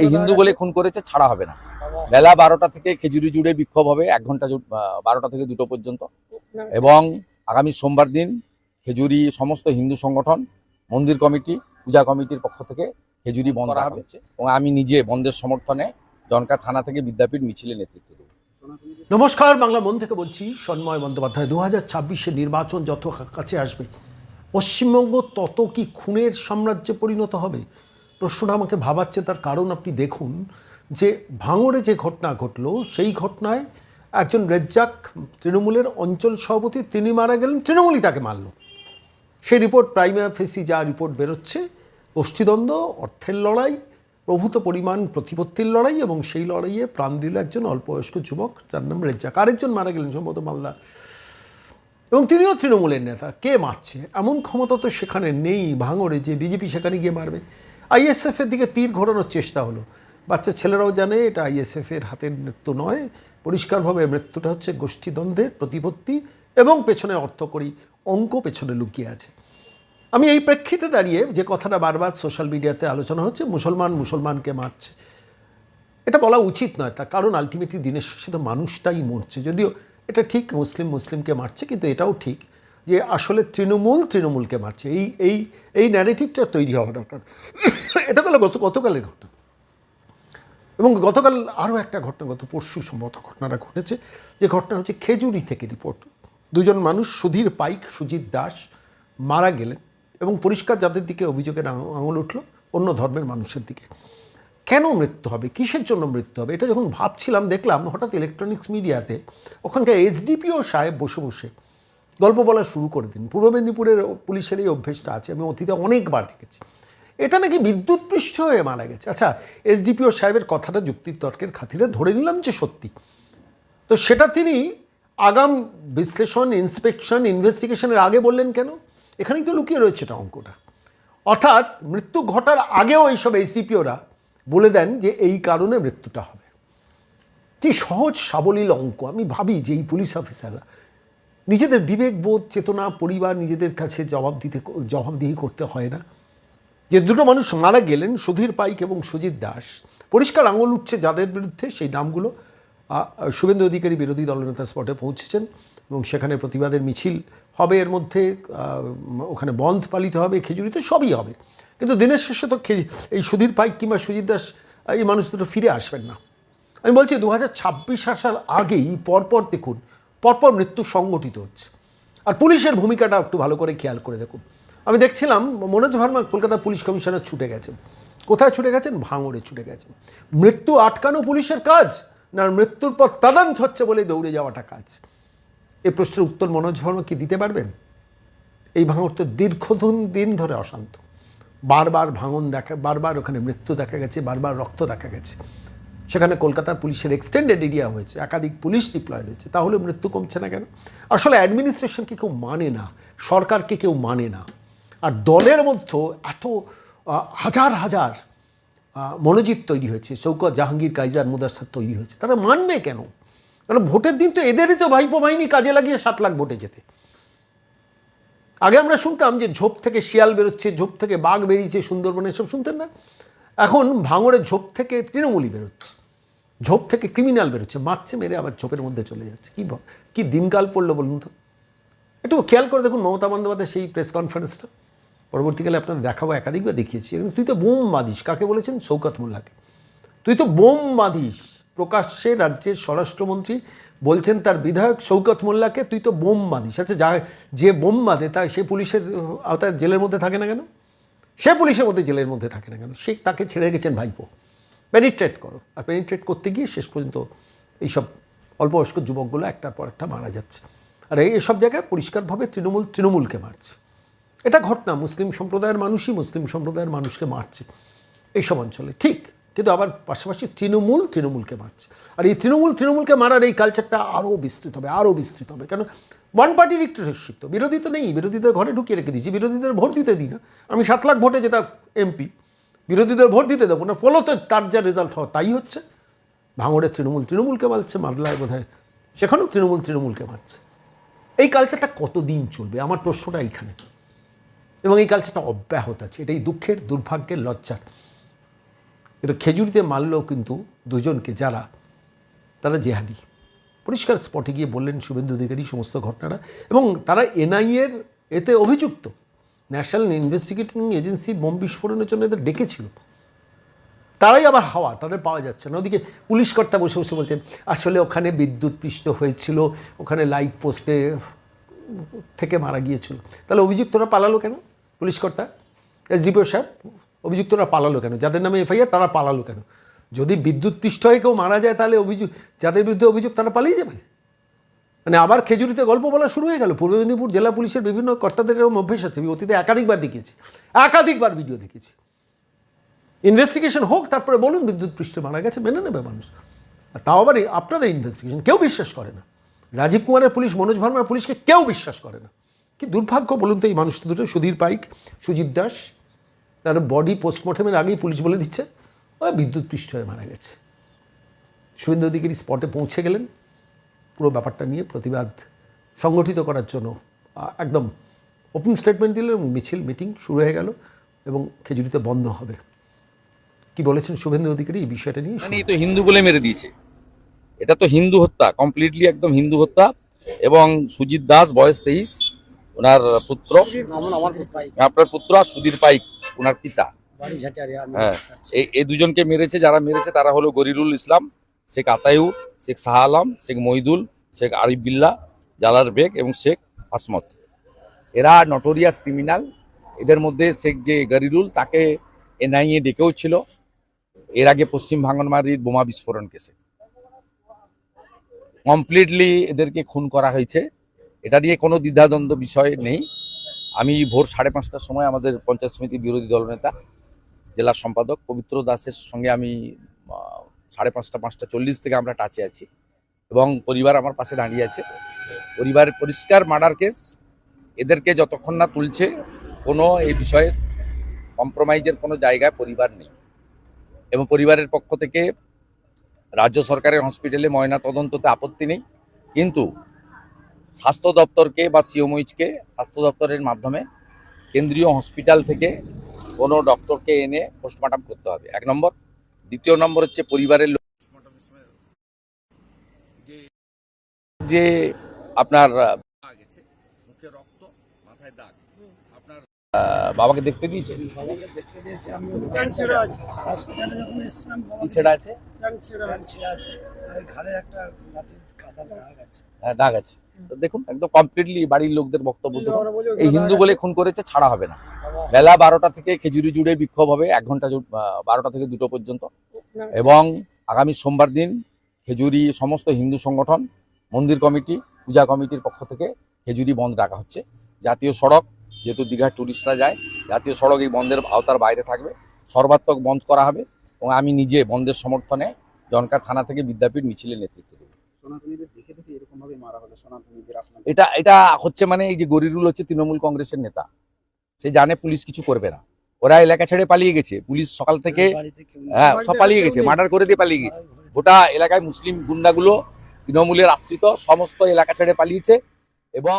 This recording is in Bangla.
এই হিন্দু বলে খুন করেছে ছাড়া হবে না। বেলা বারোটা থেকে খেজুরি জুড়ে বিক্ষোভ হবে এক ঘণ্টা বারোটা থেকে দুটো পর্যন্ত। এবং আগামী সোমবার দিন খেজুরি সমস্ত হিন্দু সংগঠন মন্দির কমিটি পূজা কমিটির পক্ষ থেকে খেজুরি বন্ধ করা হবে। এবং আমি নিজে বন্ধের সমর্থনে জনকা থানা থেকে বিদ্যাপীঠ মিছিলে নেতৃত্ব দেব। নমস্কার বাংলা মন থেকে বলছি সন্ময় বন্দ্যোপাধ্যায় দু হাজার ছাব্বিশে নির্বাচন যত কাছে আসবে পশ্চিমবঙ্গ তত কি খুনের সাম্রাজ্যে পরিণত হবে? প্রশ্নটা আমাকে ভাবাচ্ছে, তার কারণ আপনি দেখুন যে ভাঙড়ে যে ঘটনা ঘটলো, সেই ঘটনায় একজন রেজ্জাক তৃণমূলের অঞ্চল সভাপতি, তিনি মারা গেলেন, তৃণমূলই তাকে মারল। সেই রিপোর্ট প্রাইমা ফেসি যা রিপোর্ট বেরোচ্ছে গোষ্ঠীদ্বন্দ্ব অর্থের লড়াই, প্রভূত পরিমাণ প্রতিপত্তির লড়াই এবং সেই লড়াইয়ে প্রাণ দিল একজন অল্পবয়স্ক যুবক, যার নাম রেজ্জাক। আরেকজন মারা গেলেন সম্ভবত মালদা এবং তিনিও তৃণমূলের নেতা। কে মারছে? এমন ক্ষমতা তো সেখানে নেই ভাঙড়ে, যে বিজেপি সেখানে গিয়ে মারবে। আইএসএফ এর দিকে তীর ঘোরানোর চেষ্টা হলো। বাচ্চা ছেলেরাও জানে এটা আইএসএফ এর হাতের মৃত্যু নয়। পরিষ্কারভাবে মৃত্যুটা হচ্ছে গোষ্ঠীদ্বন্দ্বের প্রতিপত্তি এবং পেছনে অর্থকরী অঙ্ক পেছনে লুকিয়ে আছে। আমি এই প্রেক্ষিতে দাঁড়িয়ে যে কথাটা বারবার সোশ্যাল মিডিয়াতে আলোচনা হচ্ছে, মুসলমান মুসলমানকে মারছে। এটা বলা উচিত নয়, তার কারণ আলটিমেটলি দিনের শেষে তো মানুষটাই মরছে। যদিও এটা ঠিক, মুসলিম মুসলিমকে মারছে, কিন্তু এটাও ঠিক যে আসলে তৃণমূল তৃণমূলকে মারছে। এই এই এই ন্যারেটিভটা তৈরি হওয়া দরকার। এটা গেল গত, গতকালের ঘটনা। এবং গতকাল আরও একটা ঘটনা, গত পরশু সম্ভবত ঘটনাটা ঘটেছে। যে ঘটনা হচ্ছে খেজুরি থেকে রিপোর্ট। দুজন মানুষ, সুধীর পাইক, সুজিত দাস, মারা গেলেন এবং পরিষ্কার যাদের দিকে অভিযোগের আঙ- আঙুল উঠল, অন্য ধর্মের মানুষের দিকে। কেন মৃত্যু হবে? কিসের জন্য মৃত্যু হবে? এটা যখন ভাবছিলাম, দেখলাম, হঠাৎ ইলেকট্রনিক্স মিডিয়াতে ওখানকার এসডিপিও সাহেব বসে বসে গল্প বলা শুরু করে দিন। পূর্ব মেদিনীপুরের পুলিশের এই অভ্যেসটা আছে, আমি অতীতে অনেকবার দেখেছি। এটা নাকি বিদ্যুৎ পৃষ্ঠ হয়ে মারা গেছে। আচ্ছা এসডিপিও সাহেবের কথাটা যুক্তির তর্কের খাতিরে ধরে নিলাম যে সত্যি। তো সেটা তিনি আগাম বিশ্লেষণ ইন্সপেকশন ইনভেস্টিগেশনের আগে বললেন কেন? এখানেই তো লুকিয়ে রয়েছে এটা অঙ্কটা। অর্থাৎ মৃত্যু ঘটার আগেও এইসব এইচডিপিওরা বলে দেন যে এই কারণে মৃত্যুটা হবে। কি সহজ, সাবলীল অঙ্ক। আমি ভাবি যে এই পুলিশ অফিসাররা নিজেদের বিবেকবোধ চেতনা, পরিবার নিজেদের কাছে জবাব দিতে জবাবদিহি করতে হয় না। যে দুটো মানুষ মারা গেলেন, সুধীর পাইক এবং সুজিত দাস। পরিষ্কার আঙুল উঠছে যাদের বিরুদ্ধে, সেই নামগুলো শুভেন্দু অধিকারী বিরোধী দলনেতা স্পটে পৌঁছেছেন এবং সেখানে প্রতিবাদের মিছিল হবে, এর মধ্যে ওখানে বন্ধ পালিত হবে, খেজুরিতে সবই হবে। কিন্তু দিনের শেষে তো এই সুধীর পাইক কিংবা সুজিত দাস, এই মানুষ দুটো ফিরে আসবেন না। আমি বলছি দু হাজার ছাব্বিশ আসার আগেই পরপর দেখুন, পরপর মৃত্যু সংগঠিত হচ্ছে। আর পুলিশের ভূমিকাটা একটু ভালো করে খেয়াল করে দেখুন। আমি দেখছিলাম মনোজ ভার্মা কলকাতা পুলিশ কমিশনার ছুটে গেছেন কোথায় ছুটে গেছেন? ভাঙড়ে ছুটে গেছেন মৃত্যু আটকানো পুলিশের কাজ না মৃত্যুর পর তদন্ত হচ্ছে বলে দৌড়ে যাওয়াটা কাজ? এ প্রশ্নের উত্তর মনোজ ভার্মা কি দিতে পারবেন? এই ভাঙর তো দীর্ঘদিন দিন ধরে অশান্ত। বারবার ভাঙন দেখা, বারবার ওখানে মৃত্যু দেখা গেছে, বারবার রক্ত দেখা গেছে। সেখানে কলকাতা পুলিশের এক্সটেন্ডেড এরিয়া হয়েছে, একাধিক পুলিশ ডিপ্লয়েড হয়েছে। তাহলে মৃত্যু কমছে না কেন? আসলে অ্যাডমিনিস্ট্রেশনকে কেউ মানে না, সরকারকে কেউ মানে না। আর দলের মধ্যে এত হাজার হাজার মনোজিৎ তৈরি হয়েছে, শৌকত জাহাঙ্গীর, কাইজার মুদাস্সার তৈরি হয়েছে। তারা মানবে কেন? কারণ ভোটের দিন তো এদেরই তো ভাইপো বাহিনী কাজে লাগিয়ে সাত লাখ ভোটে যেতে। আগে আমরা শুনতাম যে ঝোপ থেকে শিয়াল বেরোচ্ছে, ঝোপ থেকে বাঘ বেরিয়েছে সুন্দরবনে, এসব শুনতেন না? এখন ভাঙড়ের ঝোপ থেকে তৃণমূলই বেরোচ্ছে। ঝোপ থেকে ক্রিমিনাল বেরোচ্ছে। মারছে মেরে আবার ঝোপের মধ্যে চলে যাচ্ছে। কী কী দিনকাল পড়ল বলুন তো? একটু খেয়াল করে দেখুন মমতা বন্দ্যোপাধ্যায় সেই প্রেস কনফারেন্সটা। পরবর্তীকালে আপনাদের দেখাবো একাধিকবার দেখিয়েছি। তুই তো বোম বাঁধিস, কাকে বলেছেন? শৌকত মোল্লাকে। তুই তো বোম বাঁধিস, প্রকাশ্যে রাজ্যের স্বরাষ্ট্রমন্ত্রী বলছেন তার বিধায়ক শৌকত মোল্লাকে, তুই তো বোম বাঁধিস। আচ্ছা যা, যে বোম বাঁধে, তা সে পুলিশের আওতায় জেলের মধ্যে থাকে না কেন? সে পুলিশের মধ্যে জেলের মধ্যে থাকে না কেন? সে তাকে ছেড়ে গেছেন ভাইপো। পেনিট্রেট করো। আর পেনিট্রেট করতে গিয়ে শেষ পর্যন্ত এইসব অল্পবয়স্ক যুবকগুলো একটার পর একটা মারা যাচ্ছে। আর এই এসব জায়গায় পরিষ্কারভাবে তৃণমূল, তৃণমূলকে মারছে। এটা ঘটনা, মুসলিম সম্প্রদায়ের মানুষই মুসলিম সম্প্রদায়ের মানুষকে মারছে এইসব অঞ্চলে। ঠিক, কিন্তু আবার পাশাপাশি তৃণমূল তৃণমূলকে মারছে। আর এই তৃণমূল তৃণমূলকে মারার এই কালচারটা আরও বিস্তৃত হবে, আরও বিস্তৃত হবে। কেন? ওয়ান পার্টি ডিক্টেটরশিপ তো, বিরোধী তো নেই বিরোধীদের ঘরে ঢুকিয়ে রেখে দিয়েছি বিরোধীদের ভোট দিতে দিই না। আমি সাত লাখ ভোটে যেটা এমপি বিরোধীদের ভোট দিতে দেবো না ফলত তার যা রেজাল্ট হয় তাই হচ্ছে। ভাঙড়ে তৃণমূল তৃণমূলকে মারছে মারলায় বোধ হয় সেখানেও তৃণমূল তৃণমূলকে মারছে। এই কালচারটা কতদিন চলবে? আমার প্রশ্নটা এইখানে। এবং এই কালচারটা অব্যাহত আছে। এটাই দুঃখের, দুর্ভাগ্যের লজ্জার কিন্তু খেজুরিতে মারলেও কিন্তু দুজনকে যারা, তারা জেহাদি। পরিষ্কার স্পটে গিয়ে বললেন শুভেন্দু অধিকারী, সমস্ত ঘটনাটা। এবং তারা এনআইএর এতে অভিযুক্ত। ন্যাশনাল ইনভেস্টিগেটিং এজেন্সি বোম বিস্ফোরণের জন্য এদের ডেকেছিল। তারাই আবার হাওয়া, তাদের পাওয়া যাচ্ছে না। ওদিকে পুলিশ কর্তা বসে বসে বলছেন, আসলে ওখানে বিদ্যুৎ পৃষ্ঠ হয়েছিল, ওখানে লাইট পোস্টে থেকে মারা গিয়েছিল। তাহলে অভিযুক্তরা পালালো কেন? পুলিশ কর্তা এসডিপিও সাহেব, অভিযুক্তরা পালালো কেন? যাদের নামে এফআইআর, তারা পালালো কেন? যদি বিদ্যুৎ পৃষ্ঠ হয়ে কেউ মারা যায়, তাহলে অভিযোগ যাদের বিরুদ্ধে অভিযোগ তারা পালিয়ে যাবে? মানে আবার খেজুরিতে গল্প বলা শুরু হয়ে গেল। পূর্ব মেদিনীপুর জেলা পুলিশের বিভিন্ন কর্তাদের এরকম অভ্যেস আছে, আমি অতীতে একাধিকবার দেখিয়েছি। একাধিকবার ভিডিও দেখেছি। ইনভেস্টিগেশন হোক, তারপরে বলুন বিদ্যুৎ পৃষ্ঠে মারা গেছে, মেনে নেবে মানুষ। আর তাও আবার আপনাদের ইনভেস্টিগেশন, কেউ বিশ্বাস করে না। রাজীব কুমারের পুলিশ, মনোজ ভার্মার পুলিশকে কেউ বিশ্বাস করে না। কি দুর্ভাগ্য বলুন তো এই মানুষ দুটো, সুধীর পাইক, সুজিত দাস, তার বডি পোস্টমর্টমের আগেই পুলিশ বলে দিচ্ছে ওই বিদ্যুৎ পৃষ্ঠ হয়ে মারা গেছে। শুভেন্দু অধিকারী স্পটে পৌঁছে গেলেন, পুরো ব্যাপারটা নিয়ে প্রতিবাদ সংগঠিত করার জন্য একদম ওপেন স্টেটমেন্ট দিলেন এবং মিছিল মিটিং শুরু হয়ে গেল এবং খেজুরিতে বন্ধ হবে। কি বলেছেন শুভেন্দু অধিকারী এই বিষয়টা নিয়ে? মানে তো হিন্দু বলে মেরে দিয়েছে। এটা তো হিন্দু হত্যা কমপ্লিটলি একদম হিন্দু হত্যা, এবং সুজিত দাস বয়স তেইশ ওনার পুত্র আপনার পুত্র আর সুধীর পাইক ওনার পিতা। হ্যাঁ। এই দুজনকে মেরেছে যারা মেরেছে তারা হলো গরিরুল ইসলাম শেখ আতায়ুর শেখ শাহ আলম শেখ মহিদুল শেখ আরিফ বিল্লা জালার বেগ এবং শেখ আসমত। এরা নটোরিয়াস ক্রিমিনাল এদের মধ্যে শেখ যে গরিরুল তাকে এনআইএ ডেকেও ছিল। এর আগে পশ্চিম ভাঙনমারির বোমা বিস্ফোরণ কেসে কমপ্লিটলি এদেরকে খুন করা হয়েছে। এটা নিয়ে কোনো দ্বিধাদ্বন্দ্ব বিষয় নেই। আমি ভোর সাড়ে পাঁচটার সময় আমাদের পঞ্চায়েত সমিতি বিরোধী দলনেতা জেলা সম্পাদক পবিত্র দাসের সঙ্গে আমি সাড়ে পাঁচটা পাঁচটা চল্লিশ থেকে আমরা টাচে আছি এবং পরিবার আমার পাশে দাঁড়িয়ে আছে। পরিবার পরিষ্কার মার্ডার কেস, এদেরকে যতক্ষণ না তুলছে, কোনো এই বিষয়ে কম্প্রোমাইজের কোনো জায়গায় পরিবার নেই এবং পরিবারের পক্ষ থেকে রাজ্য সরকারের হসপিটালে ময়না তদন্ততে আপত্তি নেই। কিন্তু স্বাস্থ্য দপ্তরকে বা সিওমইচকে স্বাস্থ্য দপ্তরের মাধ্যমে কেন্দ্রীয় হসপিটাল থেকে কোনো ডক্টরকে এনে পোস্টমর্টম করতে হবে। এক নম্বর। দ্বিতীয় নম্বর হচ্ছে পরিবারের লোক যে- যে আপনার আহ, দাগ আছে, মুখে রক্ত মাথায় দাগ। আপনার বাবাকে দেখতে দিয়েছে? বাবাকে দেখতে দিয়েছে আমি প্যান্ট আছে। হসপিটালে যখন এসেছিলাম ছেড়া আছে? প্যান্ট ছেড়ে প্যান্ট ছেড়ে আছে। দাগ আছে। হ্যাঁ, দাগ আছে। তো দেখুন একদম কমপ্লিটলি বাড়ির লোকদের বক্তব্য দেখুন এই হিন্দু বলে খুন করেছে ছাড়া হবে না। বেলা বারোটা থেকে খেজুরি জুড়ে বিক্ষোভ হবে এক ঘণ্টা বারোটা থেকে দুটো পর্যন্ত। এবং আগামী সোমবার দিন খেজুরি সমস্ত হিন্দু সংগঠন মন্দির কমিটি পূজা কমিটির পক্ষ থেকে খেজুরি বন্ধ রাখা হচ্ছে। জাতীয় সড়ক যেহেতু দীঘার টুরিস্টরা যায় জাতীয় সড়ক এই বন্ধের আওতার বাইরে থাকবে। সর্বাত্মক বন্ধ করা হবে এবং আমি নিজে বন্ধের সমর্থনে জনকা থানা থেকে বিদ্যাপীঠ মিছিলের নেতৃত্ব দেব। সনাতনীদের দেখে দেখে এরকম ভাবে মারা হলো সনাতনীদের আপনার এটা এটা হচ্ছে মানে এই যে গরিরুল হচ্ছে তৃণমূল কংগ্রেসের নেতা। সে জানে পুলিশ কিছু করবে না। ওরা এলাকা ছেড়ে পালিয়ে গেছে। পুলিশ সকাল থেকে। হ্যাঁ সব পালিয়ে গেছে মার্ডার করে দিয়ে পালিয়ে গেছে। গোটা এলাকায় মুসলিম গুন্ডাগুলো তৃণমূলের আশ্রিত সমস্ত এলাকা ছেড়ে পালিয়েছে এবং